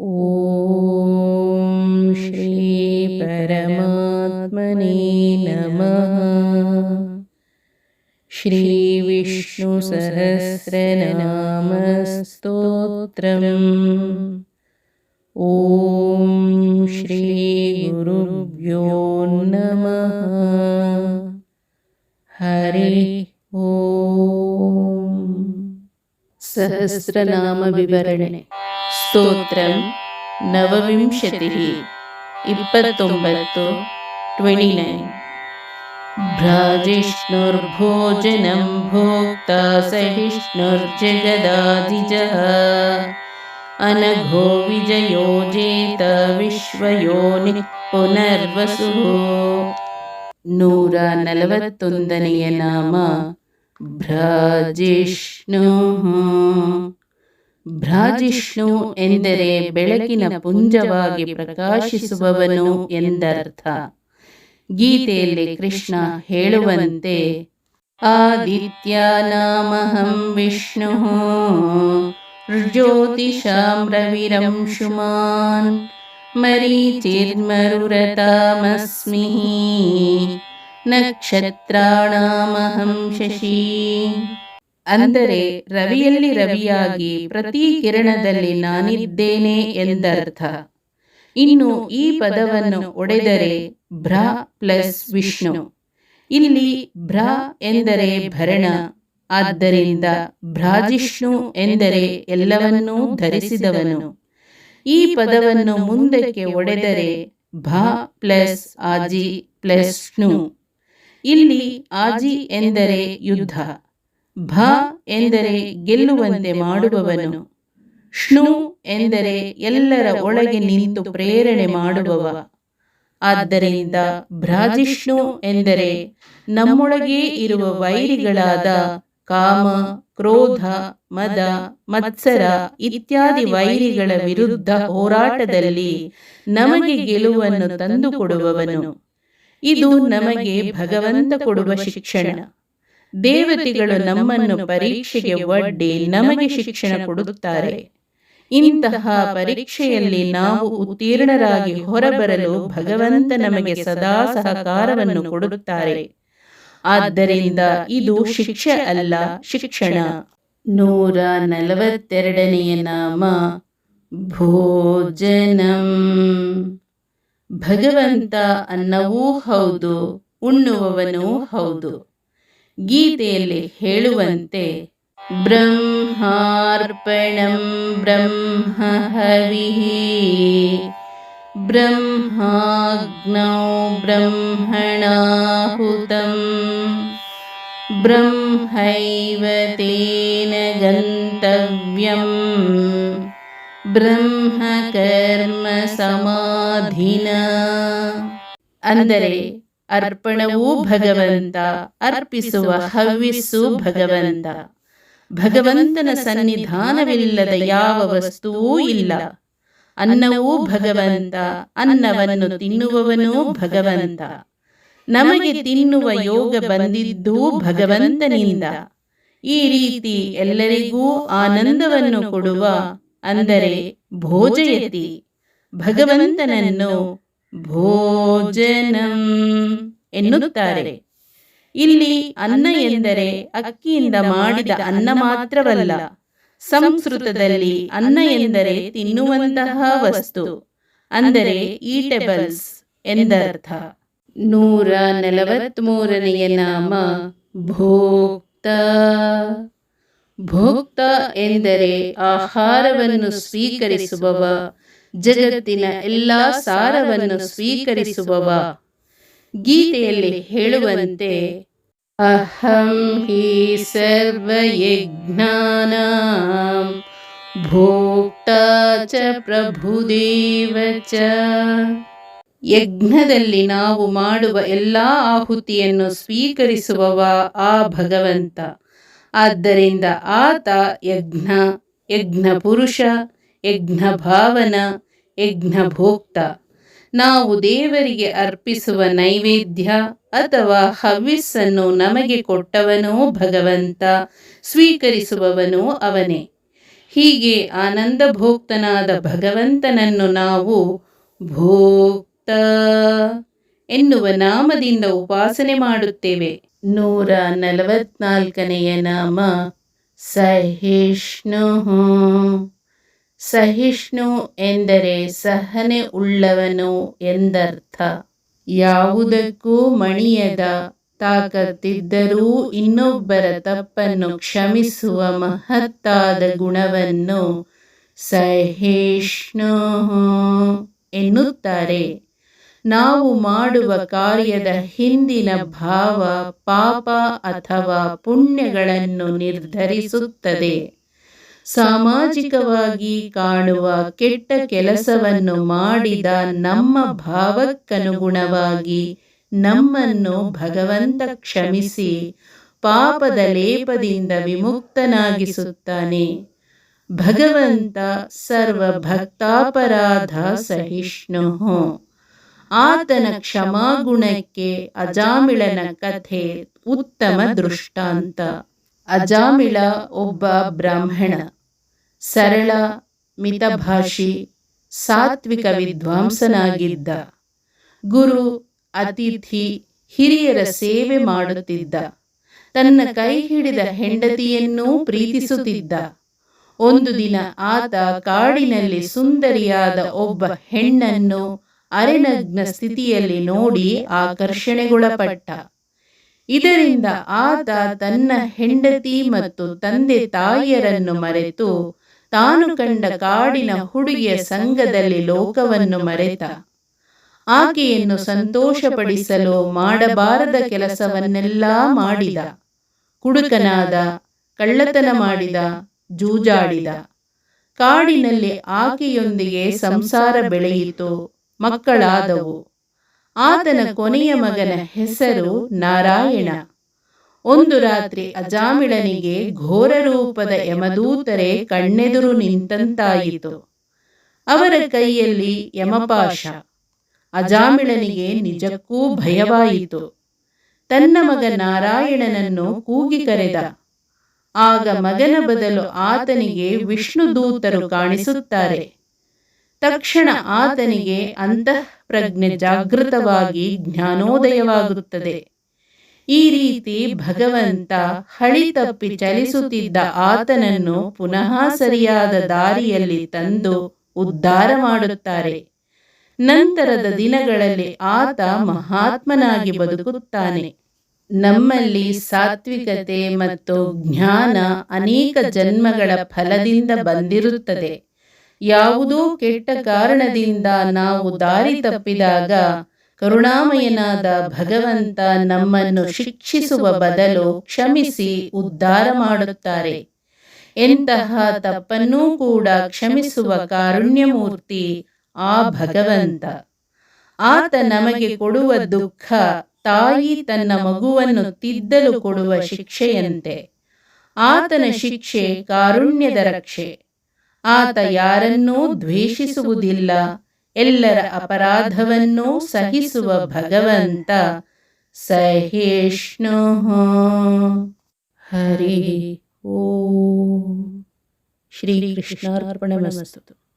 ॐ श्रीपरमात्मने नमः। श्रीविष्णुसहस्रनामस्तोत्रम् ॐ श्रीगुरुभ्यो नमः। हरि ॐ सहस्रनामविवरणे ಸ್ತೋತ್ರಂ ನವವಿಂಶತಿः ಇಪ್ಪತ್ತೊಂಬತ್ತು ಟ್ವೆಂಟಿ ನೈನ್ ಭ್ರಾಜಿಷ್ಣುರ್ಭೋಜನಂ ಭೋಕ್ತಾ ಸಹಿಷ್ಣುರ್ಜಗದಾದಿಜಃ ಅನಘೋ ವಿಜಯೋಜೇತ ವಿಶ್ವಯೋನಿ ಪುನರ್ವಸು ನೂರ ನಲವತ್ತೊಂದನೆಯ ನಾಮ ಭ್ರಾಜಿಷ್ಣು ಭ್ರಾಜಿಷ್ಣು ಎಂದರೆ ಬೆಳಕಿನ ಪುಂಜವಾಗಿ ಪ್ರಕಾಶಿಸುವವನು ಎಂದರ್ಥ ಗೀತೆಯಲ್ಲಿ ಕೃಷ್ಣ ಹೇಳುವಂತೆ ಆದಿತ್ಯಾನಾಮಹಂ ವಿಷ್ಣು ಜ್ಯೋತಿಷಾಂ ರವಿರಂಶುಮಾನ್ ಮರೀಚಿರ್ಮರುರತಾಮಸ್ಮಿ ನಕ್ಷತ್ರಾಣಾಮಹಂ ಶಶಿ ಅಂದರೆ ರವಿಯಲ್ಲಿ ರವಿಯಾಗಿ ಪ್ರತಿ ಕಿರಣದಲ್ಲಿ ನಾನಿದ್ದೇನೆ ಎಂದರ್ಥ. ಇನ್ನು ಈ ಪದವನ್ನು ಒಡೆದರೆ ಭ್ರ ಪ್ಲಸ್ ವಿಷ್ಣು. ಇಲ್ಲಿ ಭ್ರ ಎಂದರೆ ಭರಣ, ಆದ್ದರಿಂದ ಭ್ರಾಜಿಷ್ಣು ಎಂದರೆ ಎಲ್ಲವನ್ನೂ ಧರಿಸಿದವನು. ಈ ಪದವನ್ನು ಮುಂದಕ್ಕೆ ಒಡೆದರೆ ಭ ಪ್ಲಸ್ ಆಜಿ ಪ್ಲಸ್ ಇಲ್ಲಿ ಆಜಿ ಎಂದರೆ ಯುದ್ಧ. ಭ ಎಂದರೆ ಗೆಲ್ಲುವಂತೆ ಮಾಡುವವನು. ಷ್ಣು ಎಂದರೆ ಎಲ್ಲರ ಒಳಗೆ ನಿಂತು ಪ್ರೇರಣೆ ಮಾಡುವವ. ಆದ್ದರಿಂದ ಭ್ರಾಜಿಷ್ಣು ಎಂದರೆ ನಮ್ಮೊಳಗೇ ಇರುವ ವೈರಿಗಳಾದ ಕಾಮ, ಕ್ರೋಧ, ಮದ, ಮತ್ಸರ ಇತ್ಯಾದಿ ವೈರಿಗಳ ವಿರುದ್ಧ ಹೋರಾಟದಲ್ಲಿ ನಮಗೆ ಗೆಲುವನ್ನು ತಂದುಕೊಡುವವನು. ಇದು ನಮಗೆ ಭಗವಂತ ಕೊಡುವ ಶಿಕ್ಷಣ. ದೇವತೆಗಳು ನಮ್ಮನ್ನು ಪರೀಕ್ಷೆಗೆ ಒಡ್ಡಿ ನಮಗೆ ಶಿಕ್ಷಣ ಕೊಡುತ್ತಾರೆ. ಇಂತಹ ಪರೀಕ್ಷೆಯಲ್ಲಿ ನಾವು ಉತ್ತೀರ್ಣರಾಗಿ ಹೊರಬರಲು ಭಗವಂತ ನಮಗೆ ಸದಾ ಸಹಕಾರವನ್ನು ಕೊಡುತ್ತಾರೆ. ಆದ್ದರಿಂದ ಇದು ಶಿಕ್ಷೆ ಅಲ್ಲ ಶಿಕ್ಷಣ. ನೂರ ನಲವತ್ತೆರಡನೆಯ ನಾಮ ಭೋಜನಂ. ಭಗವಂತ ಅನ್ನವೂ ಹೌದು ಉಣ್ಣುವವನೂ ಹೌದು. ಗೀತೆಯಲ್ಲಿ ಹೇಳುವಂತೆ ಬ್ರಹ್ಮಾರ್ಪಣಂ ಬ್ರಹ್ಮ ಹವಿಃ ಬ್ರಹ್ಮಾಗ್ನೌ ಬ್ರಹ್ಮಣಾಹುತಂ. ಬ್ರಹ್ಮೈವ ತೇನ ಗಂತವ್ಯಂ. ಬ್ರಹ್ಮಕರ್ಮ ಸಮಾಧಿನ. ಅಂದರೆ ಅರ್ಪಣವೂ ಭಗವಂತ, ಅರ್ಪಿಸುವ ಹವಿಸು ಭಗವಂತ. ಭಗವಂತನ ಸನ್ನಿಧಾನವಿಲ್ಲದ ಯಾವ ವಸ್ತುವೂ ಇಲ್ಲ. ಅನ್ನವೂ ಭಗವಂತ, ಅನ್ನವನ್ನು ತಿನ್ನುವವನೂ ಭಗವಂತ. ನಮಗೆ ತಿನ್ನುವ ಯೋಗ ಬಂದಿದ್ದೂ ಭಗವಂತನಿಂದ. ಈ ರೀತಿ ಎಲ್ಲರಿಗೂ ಆನಂದವನ್ನು ಕೊಡುವ, ಅಂದರೆ ಭೋಜಯತಿ. ಭಗವಂತನನ್ನು ಭೋಜನಂ ಎನ್ನುತ್ತಾರೆ. ಇಲ್ಲಿ ಅನ್ನ ಎಂದರೆ ಅಕ್ಕಿಯಿಂದ ಮಾಡಿದ ಅನ್ನ ಮಾತ್ರವಲ್ಲ, ಸಂಸ್ಕೃತದಲ್ಲಿ ಅನ್ನ ಎಂದರೆ ತಿನ್ನುವಂತಹ ವಸ್ತು, ಅಂದರೆ ಈಟೆಬಲ್ಸ್ ಎಂದರ್ಥ. ನೂರ ನಲವತ್ಮೂರನೆಯ ನಾಮ ಭೋಕ್ತ. ಭೋಕ್ತ ಎಂದರೆ ಆಹಾರವನ್ನು ಸ್ವೀಕರಿಸುವವ ಜಗತ್ತಿನ ಎಲ್ಲ ಸಾರವನ್ನು ಸ್ವೀಕರಿಸುವವ. ಗೀತೆಯಲ್ಲಿ ಹೇಳುವಂತೆ, ಅಹಂ ಹಿ ಸರ್ವಯಜ್ಞಾನ, ಭೋಕ್ತ ಚ ಪ್ರಭುದೇವ ಚ. ಯಜ್ಞದಲ್ಲಿ ನಾವು ಮಾಡುವ ಎಲ್ಲ ಆಹುತಿಯನ್ನು ಸ್ವೀಕರಿಸುವವ ಆ ಭಗವಂತ. ಆದ್ದರಿಂದ ಆತ ಯಜ್ಞ ಯಜ್ಞ ಪುರುಷ ಯಜ್ಞ ಭಾವನ ಯಜ್ಞ ಭೋಕ್ತ ನಾವು ದೇವರಿಗೆ ಅರ್ಪಿಸುವ ನೈವೇದ್ಯ ಅಥವಾ ಹವ್ಯಸ್ಸನ್ನು ನಮಗೆ ಕೊಟ್ಟವನೋ ಭಗವಂತ, ಸ್ವೀಕರಿಸುವವನೋ ಅವನೇ. ಹೀಗೆ ಆನಂದ ಭೋಕ್ತನಾದ ಭಗವಂತನನ್ನು ನಾವು ಭೋಕ್ತ ಎನ್ನುವ ನಾಮದಿಂದ ಉಪಾಸನೆ ಮಾಡುತ್ತೇವೆ. ನೂರ ನಲವತ್ನಾಲ್ಕನೆಯ ನಾಮ ಸಹಿಷ್ಣು. ಸಹಿಷ್ಣು ಎಂದರೆ ಸಹನೆ ಉಳ್ಳವನು ಎಂದರ್ಥ. ಯಾವುದಕ್ಕೂ ಮಣಿಯದ ತಾಕತ್ತಿದ್ದರೂ ಇನ್ನೊಬ್ಬರ ತಪ್ಪನ್ನು ಕ್ಷಮಿಸುವ ಮಹತ್ತಾದ ಗುಣವನ್ನು ಸಹಿಷ್ಣು ಎನ್ನುತ್ತಾರೆ. ನಾವು ಮಾಡುವ ಕಾರ್ಯದ ಹಿಂದಿನ ಭಾವ ಪಾಪ ಅಥವಾ ಪುಣ್ಯಗಳನ್ನು ನಿರ್ಧರಿಸುತ್ತದೆ. ಸಾಮಾಜಿಕವಾಗಿ ಕಾಣುವ ಕೆಟ್ಟ ಕೆಲಸವನ್ನು ಮಾಡಿದ ನಮ್ಮ ಭಾವಕ್ಕನುಗುಣವಾಗಿ ನಮ್ಮನ್ನು ಭಗವಂತ ಕ್ಷಮಿಸಿ, ಪಾಪದ ಲೇಪದಿಂದ ವಿಮುಕ್ತನಾಗಿಸುತ್ತಾನೆ. ಭಗವಂತ ಸರ್ವ ಭಕ್ತಾಪರಾಧ ಸಹಿಷ್ಣು ಆತನ ಕ್ಷಮಾಗುಣಕ್ಕೆ ಅಜಾಮಿಳನ ಕಥೆ ಉತ್ತಮ ದೃಷ್ಟಾಂತ. ಅಜಾಮಿಳ ಒಬ್ಬ ಬ್ರಾಹ್ಮಣ. ಸರಳ, ಮಿತಭಾಷಿ, ಸಾತ್ವಿಕ ವಿದ್ವಾಂಸನಾಗಿದ್ದ. ಗುರು, ಅತಿಥಿ, ಹಿರಿಯರ ಸೇವೆ ಮಾಡುತ್ತಿದ್ದ. ತನ್ನ ಕೈ ಹಿಡಿದ ಹೆಂಡತಿಯನ್ನೂ ಪ್ರೀತಿಸುತ್ತಿದ್ದ. ಒಂದು ದಿನ ಆತ ಕಾಡಿನಲ್ಲಿ ಸುಂದರಿಯಾದ ಒಬ್ಬ ಹೆಣ್ಣನ್ನು ಅರೆನಗ್ನ ಸ್ಥಿತಿಯಲ್ಲಿ ನೋಡಿ ಆಕರ್ಷಣೆಗೊಳಪಟ್ಟ. ಇದರಿಂದ ಆತ ತನ್ನ ಹೆಂಡತಿ ಮತ್ತು ತಂದೆ ತಾಯಿಯರನ್ನು ಮರೆತು ತಾನು ಕಂಡ ಕಾಡಿನ ಹುಡುಗಿಯ ಸಂಘದಲ್ಲಿ ಲೋಕವನ್ನು ಮರೆತ. ಆಕೆಯನ್ನು ಸಂತೋಷಪಡಿಸಲು ಮಾಡಬಾರದ ಕೆಲಸವನ್ನೆಲ್ಲ ಮಾಡಿದ. ಕುಡುಕನಾದ, ಕಳ್ಳತನ ಮಾಡಿದ, ಜೂಜಾಡಿದ. ಕಾಡಿನಲ್ಲಿ ಆಕೆಯೊಂದಿಗೆ ಸಂಸಾರ ಬೆಳೆಯಿತು, ಮಕ್ಕಳಾದವು. ಆತನ ಕೊನೆಯ ಮಗನ ಹೆಸರು ನಾರಾಯಣ. ಒಂದು ರಾತ್ರಿ ಅಜಾಮಿಳನಿಗೆ ಘೋರ ರೂಪದ ಯಮದೂತರೆ ಕಣ್ಣೆದುರು ನಿಂತಂತಾಯಿತು. ಅವರ ಕೈಯಲ್ಲಿ ಯಮಪಾಶ. ಅಜಾಮಿಳನಿಗೆ ನಿಜಕ್ಕೂ ಭಯವಾಯಿತು. ತನ್ನ ಮಗ ನಾರಾಯಣನನ್ನು ಕೂಗಿ ಕರೆದ. ಆಗ ಮಗನ ಬದಲು ಆತನಿಗೆ ವಿಷ್ಣು ದೂತರು ಕಾಣಿಸುತ್ತಾರೆ. ತಕ್ಷಣ ಆತನಿಗೆ ಅಂತಃಪ್ರಜ್ಞೆ ಜಾಗೃತವಾಗಿ ಜ್ಞಾನೋದಯವಾಗುತ್ತದೆ. ಈ ರೀತಿ ಭಗವಂತ ಹಳಿ ತಪ್ಪಿ ಚಲಿಸುತ್ತಿದ್ದ ಆತನನ್ನು ಪುನಃ ಸರಿಯಾದ ದಾರಿಯಲ್ಲಿ ತಂದು ಉದ್ಧಾರ ಮಾಡುತ್ತಾರೆ. ನಂತರದ ದಿನಗಳಲ್ಲಿ ಆತ ಮಹಾತ್ಮನಾಗಿ ಬದುಕುತ್ತಾನೆ. ನಮ್ಮಲ್ಲಿ ಸಾತ್ವಿಕತೆ ಮತ್ತು ಜ್ಞಾನ ಅನೇಕ ಜನ್ಮಗಳ ಫಲದಿಂದ ಬಂದಿರುತ್ತದೆ. ಯಾವುದೋ ಕೆಟ್ಟ ಕಾರಣದಿಂದ ನಾವು ದಾರಿ ತಪ್ಪಿದಾಗ ಕರುಣಾಮಯನಾದ ಭಗವಂತ ನಮ್ಮನ್ನು ಶಿಕ್ಷಿಸುವ ಬದಲು ಕ್ಷಮಿಸಿ ಉದ್ಧಾರ ಮಾಡುತ್ತಾರೆ. ಎಂತಹ ತಪ್ಪನ್ನೂ ಕೂಡ ಕ್ಷಮಿಸುವ ಕಾರುಣ್ಯಮೂರ್ತಿ ಆ ಭಗವಂತ. ಆತ ನಮಗೆ ಕೊಡುವ ದುಃಖ ತಾಯಿ ತನ್ನ ಮಗುವನ್ನು ತಿದ್ದಲು ಕೊಡುವ ಶಿಕ್ಷೆಯಂತೆ. ಆತನ ಶಿಕ್ಷೆ ಕಾರುಣ್ಯದ ರಕ್ಷೆ. ಆತ ಯಾರನ್ನೂ ದ್ವೇಷಿಸುವುದಿಲ್ಲ. ಎಲ್ಲರ ಅಪರಾಧವನ್ನು ಸಹಿಸುವ ಭಗವಂತ ಸಹಿಷ್ಣು. ಹರಿ ಓ. ಶ್ರೀ ಕೃಷ್ಣಾರ್ಪಣಮಸ್ತು